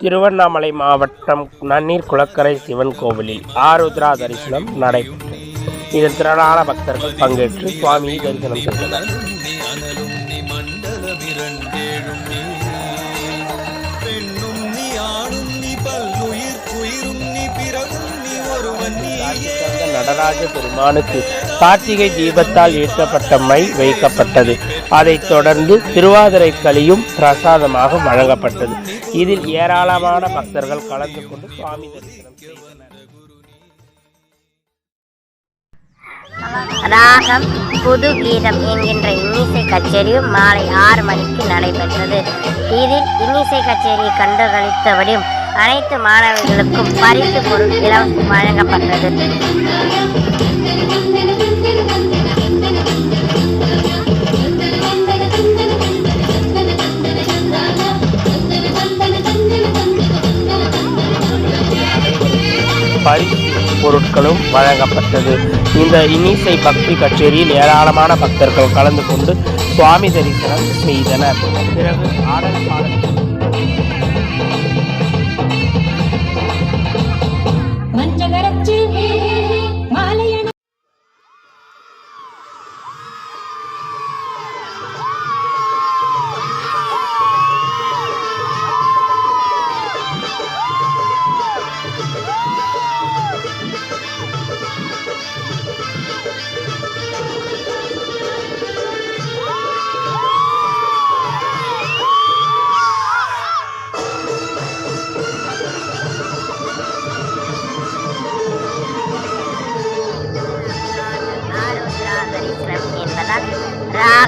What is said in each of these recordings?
திருவண்ணாமலை மாவட்டம் நன்னீர் குளக்கரை சிவன் கோவிலில் ஆருத்ரா தரிசனம் நடைபெற்றது. இதில் திரளான பக்தர்கள் பங்கேற்று சுவாமியை தரிசனம் செய்தனர். நடராஜ பெருமானுக்கு கார்த்திகை தீபத்தால் ஏற்றப்பட்ட மை வைக்கப்பட்டது. அதைத் தொடர்ந்து திருவாதிரை களியும் பிரசாதமாக வழங்கப்பட்டது. இதில் ஏராளமான பக்தர்கள் கலந்து கொண்டு சுவாமி தரிசனம் செய்தனர். ராகம் புது கீதம் என்கின்ற இன்னிசை கச்சேரியும் மாலை ஆறு மணிக்கு நடைபெற்றது. இதில் இன்னிசை கச்சேரியை கண்டுகளித்தபடியும் அனைத்து மாணவர்களுக்கும் பரிசு பொருள் இலவசம் வழங்கப்பட்டது. பரிசு பொருட்களும் வழங்கப்பட்டது. இந்த இன்னிசை பக்தி கச்சேரியில் ஏராளமான பக்தர்கள் கலந்து கொண்டு சுவாமி தரிசனம் செய்தனர். பிறகு ஆடல் பாடல்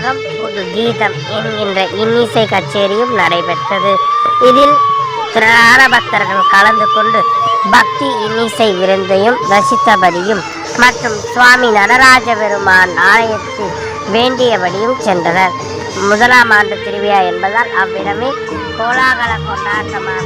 ராகம் புது கீதம் என்கின்ற இன்னிசை கச்சேரியும் நடைபெற்றது. இதில் திரளான பக்தர்கள் கலந்து கொண்டு பக்தி இன்னிசை விருந்தையும் ரசித்தபடியும் மற்றும் சுவாமி நடராஜ பெருமான் ஆலயத்தில் வேண்டியபடியும் சென்றனர். முதலாம் ஆண்டு திருவிழா என்பதால் அவ்விடமே கோலாகல கொண்டாட்டமாக